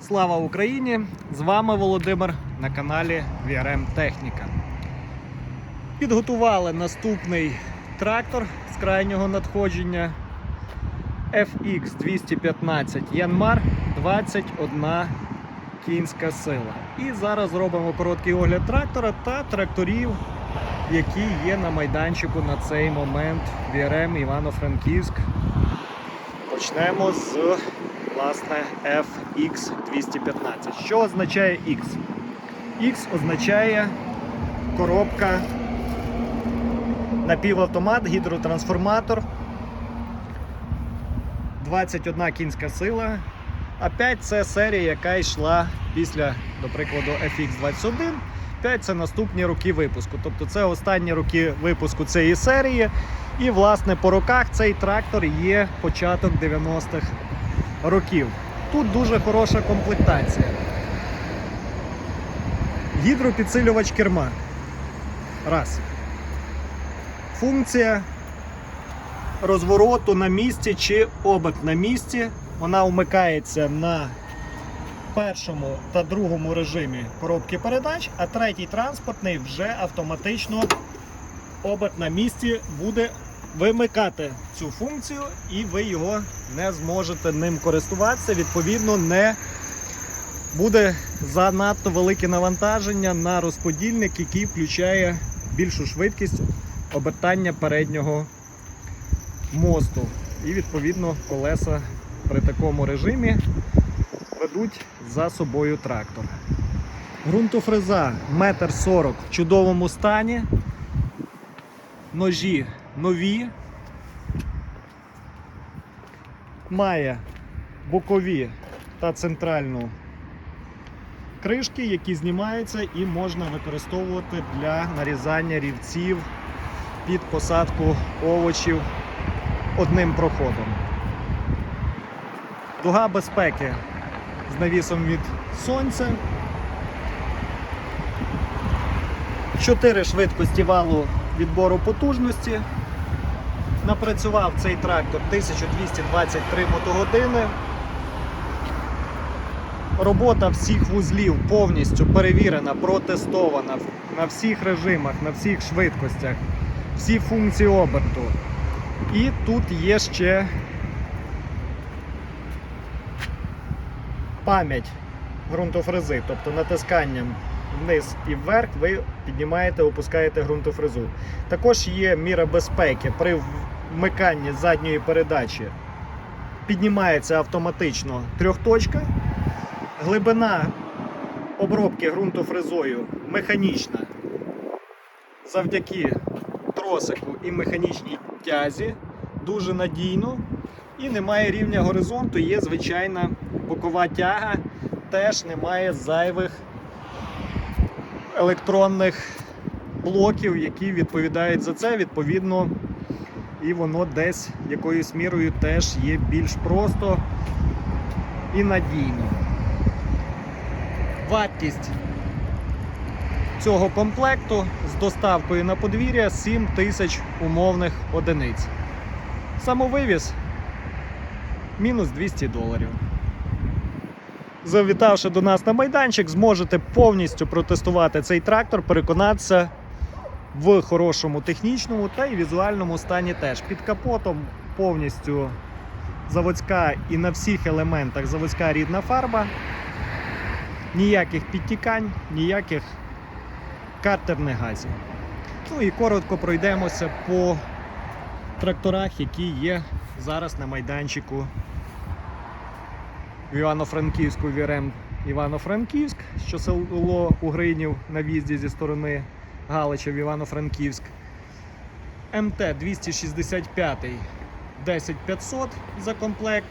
Слава Україні! З вами Володимир на каналі VRM Техніка. Підготували наступний трактор з крайнього надходження FX 215 Янмар 21 кінська сила. І зараз зробимо короткий огляд трактора та тракторів, які є на майданчику на цей момент VRM Івано-Франківськ. Почнемо з власне FX 215. Що означає X? X означає коробка напівавтомат, гідротрансформатор. 21 кінська сила. 5 це серія, яка йшла після, до прикладу, FX21. 5 це наступні роки випуску. Тобто це останні роки випуску цієї серії. І, власне, по роках цей трактор є початок 90-х років. Тут дуже хороша комплектація. Гідропідсилювач керма. Раз. Функція розвороту на місці чи обик на місці. Вона вмикається на першому та другому режимі коробки передач, а третій транспортний вже автоматично оберт на місці буде вимикати цю функцію, і ви його не зможете ним користуватися. Відповідно, не буде занадто велике навантаження на розподільник, який включає більшу швидкість обертання переднього мосту. І відповідно колеса при такому режимі ведуть за собою трактор. Грунтофреза 1,40 м в чудовому стані. Ножі нові. Має бокові та центральну кришки, які знімаються і можна використовувати для нарізання рівців під посадку овочів одним проходом. Дуга безпеки з навісом від сонця. Чотири швидкості валу відбору потужності. Напрацював цей трактор 1223 мотогодини. Робота всіх вузлів повністю перевірена, протестована на всіх режимах, на всіх швидкостях, всі функції оберту. І тут є ще пам'ять ґрунтофрези, тобто натисканням вниз і вверх ви піднімаєте, опускаєте ґрунтофрезу. Також є міра безпеки при вмиканні задньої передачі. Піднімається автоматично трьохточка. Глибина обробки ґрунтофрезою механічна завдяки тросику і механічній тязі. Дуже надійно. І немає рівня горизонту, є звичайна бокова тяга, теж немає зайвих електронних блоків, які відповідають за це. Відповідно, і воно десь якоюсь мірою теж є більш просто і надійно. Вартість цього комплекту з доставкою на подвір'я 7 тисяч умовних одиниць. Самовивіз мінус 200 доларів. Завітавши до нас на майданчик, зможете повністю протестувати цей трактор, переконатися в хорошому технічному та й візуальному стані теж. Під капотом повністю заводська і на всіх елементах заводська рідна фарба. Ніяких підтікань, ніяких картерних газів. Ну і коротко пройдемося по тракторах, які є зараз на майданчику в Івано-Франківську Вірем Івано-Франківськ, що село Угринів на в'їзді зі сторони Галича в Івано-Франківськ. МТ 265 10500 за комплект.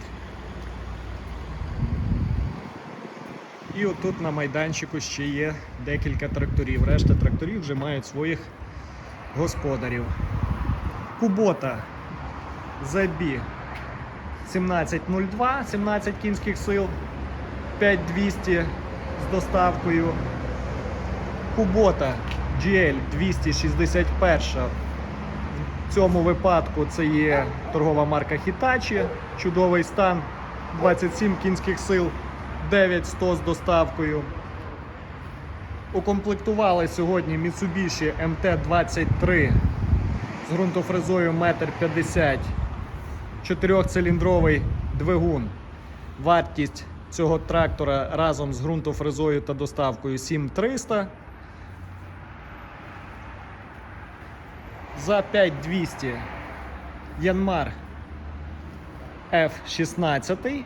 І отут на майданчику ще є декілька тракторів. Решта тракторів вже мають своїх господарів. Кубота ZB 1702, 17 кінських сил, 5200 з доставкою. Кубота GL 261. В цьому випадку це є торгова марка Hitachi, чудовий стан, 27 кінських сил, 9100 з доставкою. Укомплектували сьогодні Mitsubishi MT-23 з ґрунтофрезою 1,50 м, 4-циліндровий двигун. Вартість цього трактора разом з ґрунтофрезою та доставкою 7300. За 5200 Янмар F16.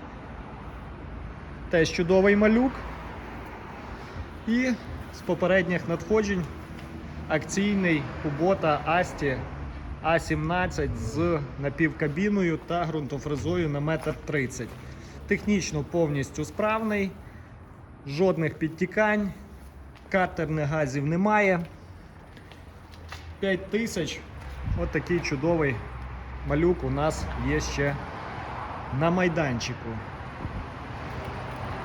Теж чудовий малюк. І з попередніх надходжень акційний Kubota Asti А17 з напівкабіною та ґрунтофрезою на 1,30 м. Технічно повністю справний, жодних підтікань, картерних газів немає. 5 тисяч. Ось такий чудовий малюк у нас є ще на майданчику.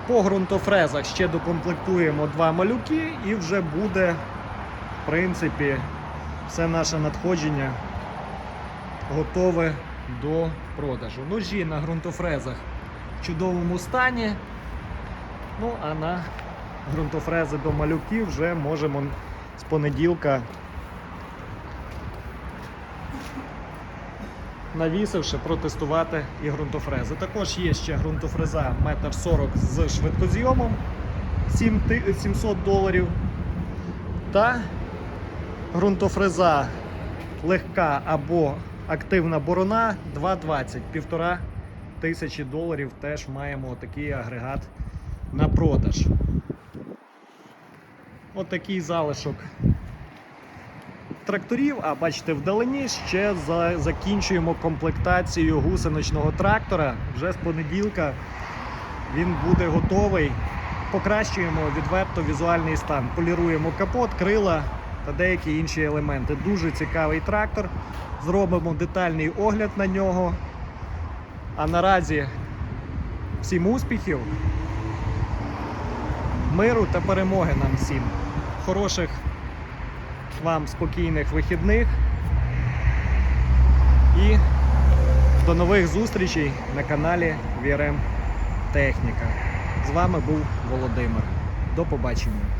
По ґрунтофрезах ще докомплектуємо два малюки і вже буде, в принципі, все наше надходження готове до продажу. Ножі на ґрунтофрезах в чудовому стані. Ну, а на ґрунтофрези до малюків вже можемо з понеділка, навісивши, протестувати і ґрунтофрези. Також є ще ґрунтофреза 1,40 м з швидкозйомом 700 доларів. Та ґрунтофреза легка або активна борона 2,20, півтора тисячі доларів теж маємо такий агрегат на продаж. Отакий залишок тракторів, а бачите, вдалині ще за, закінчуємо комплектацію гусеничного трактора. Вже з понеділка він буде готовий. Покращуємо відверто візуальний стан. Поліруємо капот, крила та деякі інші елементи. Дуже цікавий трактор. Зробимо детальний огляд на нього. А наразі всім успіхів, миру та перемоги нам всім. Хороших вам спокійних вихідних. І до нових зустрічей на каналі VRM Техніка. З вами був Володимир. До побачення.